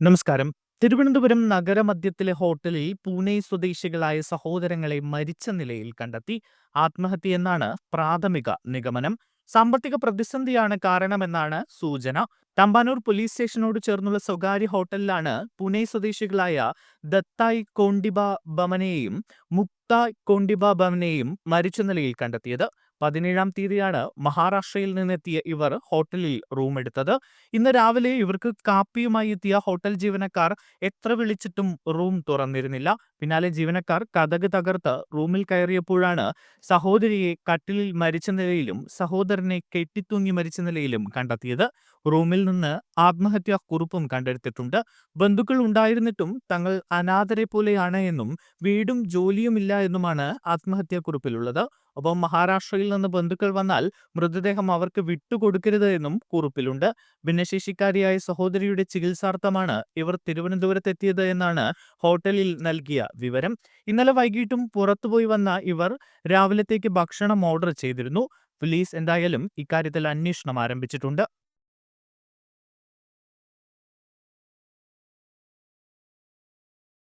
നമസ്കാരം. തിരുവനന്തപുരം നഗരമധ്യത്തിലെ ഹോട്ടലിൽ പൂനെ സ്വദേശികളായ സഹോദരങ്ങളെ മരിച്ച നിലയിൽ കണ്ടെത്തി. ആത്മഹത്യയെന്നാണ് പ്രാഥമിക നിഗമനം. സാമ്പത്തിക പ്രതിസന്ധിയാണ് കാരണമെന്നാണ് സൂചന. തമ്പാനൂർ പോലീസ് സ്റ്റേഷനോട് ചേർന്നുള്ള സ്വകാര്യ ഹോട്ടലിലാണ് പൂനെ സ്വദേശികളായ ദത്തായ് കോണ്ടിബ ബമനെയും മുക്തായ് കോണ്ടിബ ബമനെയും മരിച്ച നിലയിൽ കണ്ടെത്തിയത്. പതിനേഴാം തീയതിയാണ് മഹാരാഷ്ട്രയിൽ നിന്നെത്തിയ ഇവർ ഹോട്ടലിൽ റൂം എടുത്തത്. ഇന്ന് രാവിലെ ഇവർക്ക് കാപ്പിയുമായി എത്തിയ ഹോട്ടൽ ജീവനക്കാർ എത്ര വിളിച്ചിട്ടും റൂം തുറന്നിരുന്നില്ല. പിന്നാലെ ജീവനക്കാർ കഥക് തകർത്ത് റൂമിൽ കയറിയപ്പോഴാണ് സഹോദരിയെ കട്ടിലിൽ മരിച്ച നിലയിലും സഹോദരനെ കെട്ടിത്തൂങ്ങി മരിച്ച നിലയിലും കണ്ടെത്തിയത്. റൂമിൽ നിന്ന് ആത്മഹത്യാ കുറിപ്പും കണ്ടെടുത്തിട്ടുണ്ട്. ബന്ധുക്കൾ ഉണ്ടായിരുന്നിട്ടും തങ്ങൾ അനാഥരെ പോലെയാണ് എന്നും വീടും ജോലിയുമില്ല എന്നുമാണ് ആത്മഹത്യാക്കുറിപ്പിലുള്ളത് ഒപ്പം മഹാരാഷ്ട്രയിൽ നിന്ന് ബന്ധുക്കൾ വന്നാൽ മൃതദേഹം അവർക്ക് വിട്ടുകൊടുക്കരുത് എന്നും കുറിപ്പിലുണ്ട്. ഭിന്നശേഷിക്കാരിയായ സഹോദരിയുടെ ചികിത്സാർത്ഥമാണ് ഇവർ തിരുവനന്തപുരത്തെത്തിയത് എന്നാണ് ഹോട്ടലിൽ നൽകിയ വിവരം. ഇന്നലെ വൈകിട്ടും പുറത്തുപോയി വന്ന ഇവർ രാവിലത്തേക്ക് ഭക്ഷണം ഓർഡർ ചെയ്തിരുന്നു. പോലീസ് എന്തായാലും ഇക്കാര്യത്തിൽ അന്വേഷണം ആരംഭിച്ചിട്ടുണ്ട്.